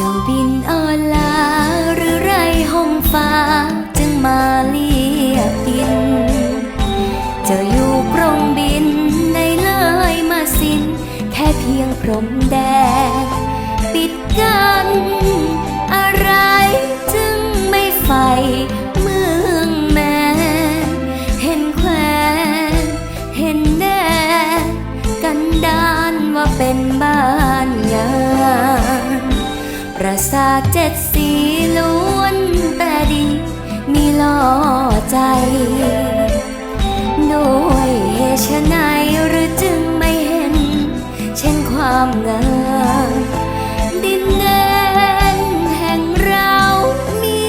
จ้าบินออนลาหรือไรห้องฟ้า จึงมาเลียบดินจะอยู่กรงบินในเลยมาสิน แค่เพียงพรมแดน สาทเจ็ดสีล้วนแต่ดี มีล่อใจ ด้วยเหตุไฉนหรือจึงไม่เห็น เช่นความงามดินแดนแห่งเรามี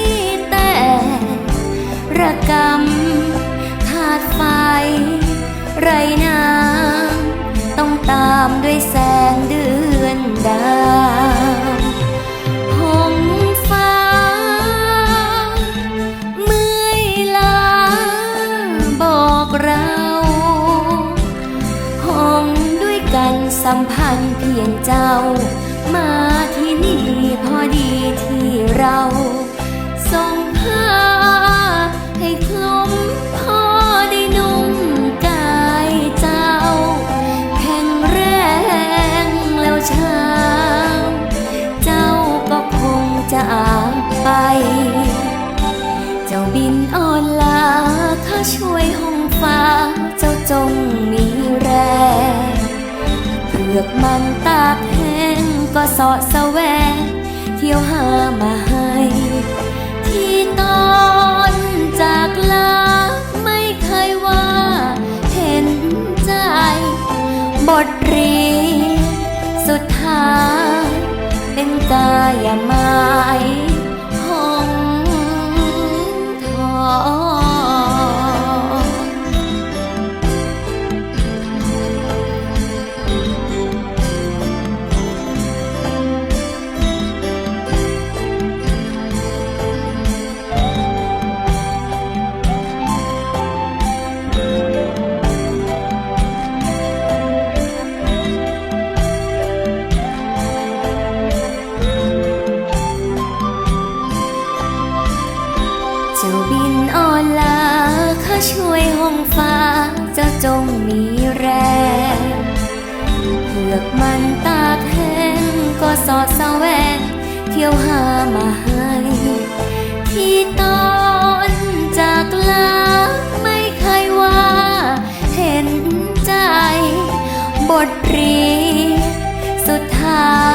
แต่ระกำขาดไฟ ไรน้ำต้องตามด้วยแสงเดือนดาว สัมพันธ์เพียงเจ้า มาที่นี่พอดีที่เราส่งผ้าให้คลุมพอได้นุ่มกายเจ้า แข็งแรงแล้วเช้า เจ้าก็คงจะจากไป เจ้าบินอ่อนลาข้าช่วยห้องฟ้าเจ้าจงมี อกมันตาแห้งก็สอดแสวงเที่ยวหามาให้ ที่ตอนจากลาไม่เคยว่าเห็นใจ บทเรียนสุดท้ายเป็นกายไม้ ช่วยห้องฟ้า เจ้าจงมีแรงเผือกมันตากแห้งก็สอดแสวง เที่ยวหามาให้ที่ตอนจากลาไม่เคยว่า เห็นใจ บทเรียนสุดท้ายเป็นกายหมาย